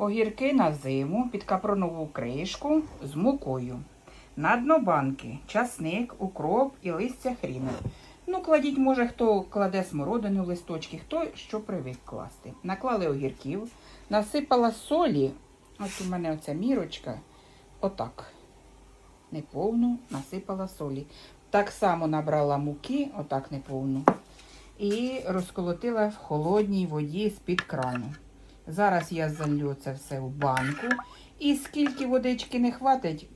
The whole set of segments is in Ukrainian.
Огірки на зиму під капронову кришку з мукою. На дно банки часник, укроп і листя хріна. Ну, кладіть, може, хто кладе смородину листочки, хто що привик класти. Наклали огірків, насипала солі. Ось у мене оця мірочка. Отак. Неповну насипала солі. Так само набрала муки, отак неповну. І розколотила в холодній воді з-під крану. Зараз я залью це все в банку. І скільки водички не хватить,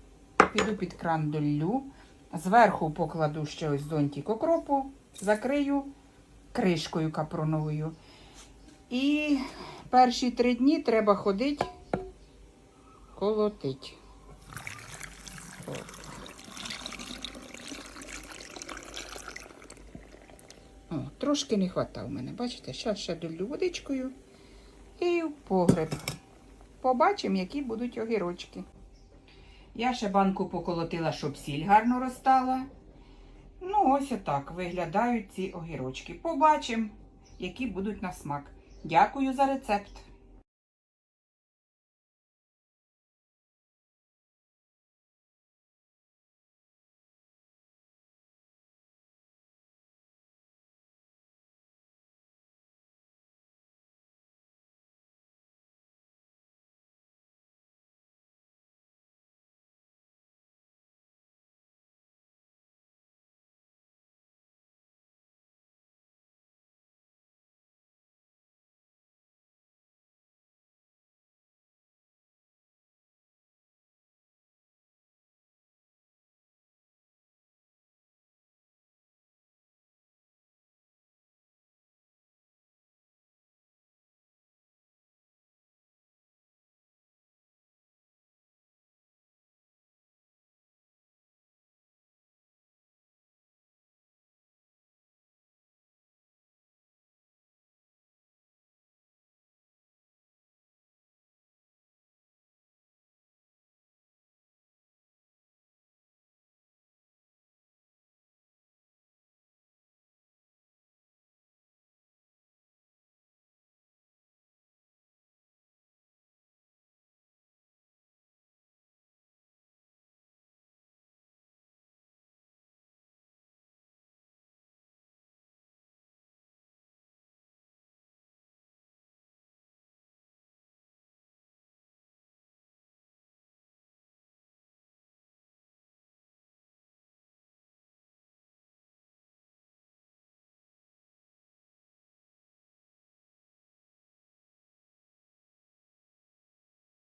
піду під кран долью. Зверху покладу ще ось зонтик окропу, закрию кришкою капроновою. І перші три дні треба ходити колотить. О, трошки не хватає в мене. Бачите, зараз ще долю водичкою і в погреб. Побачимо, які будуть огірочки. Я ще банку поколотила, щоб сіль гарно розтала. Ну, ось отак виглядають ці огірочки. Побачимо, які будуть на смак. Дякую за рецепт.